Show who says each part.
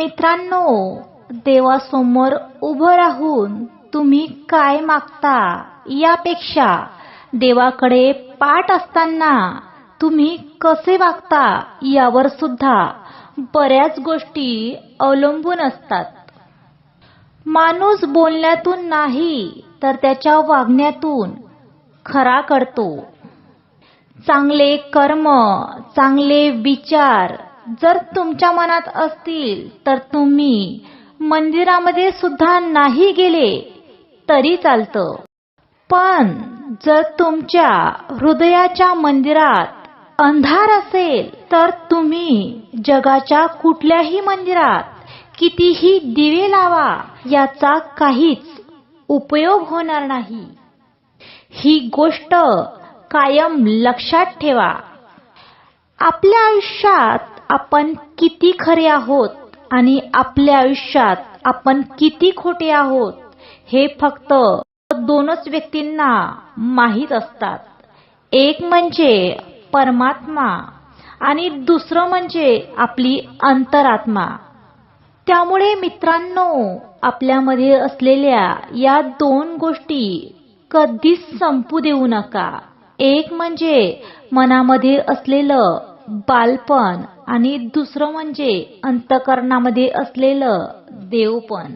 Speaker 1: मित्रांनो देवासमोर उभं राहून तुम्ही काय मागता यापेक्षा देवाकडे पाठ असताना तुम्ही कसे वागता यावर सुद्धा बऱ्याच गोष्टी अवलंबून असतात. माणूस बोलण्यातून नाही तर त्याच्या वागण्यातून खरा करतो. चांगले कर्म चांगले विचार जर तुमच्या मनात असतील तर तुम्ही मंदिरामध्ये सुद्धा नाही गेले तरी चालतं. पण जर तुमच्या हृदयाच्या मंदिरात अंधार असेल तर तुम्ही जगाच्या कुठल्याही मंदिरात कितीही दिवे लावा याचा काहीच उपयोग होणार नाही. ही गोष्ट कायम लक्षात ठेवा. आपल्या आयुष्यात आपण किती खरे आहोत आणि आपल्या आयुष्यात आपण किती खोटे आहोत हे फक्त दोनच व्यक्तींना माहीत असतात. एक म्हणजे परमात्मा आणि दुसरं म्हणजे आपली अंतरात्मा. त्यामुळे मित्रांनो आपल्यामध्ये असलेल्या या दोन गोष्टी कधीच संपू देऊ नका. एक म्हणजे मनामध्ये असलेलं बालपण आणि दुसरं म्हणजे अंतकरणामध्ये असलेलं देवपण.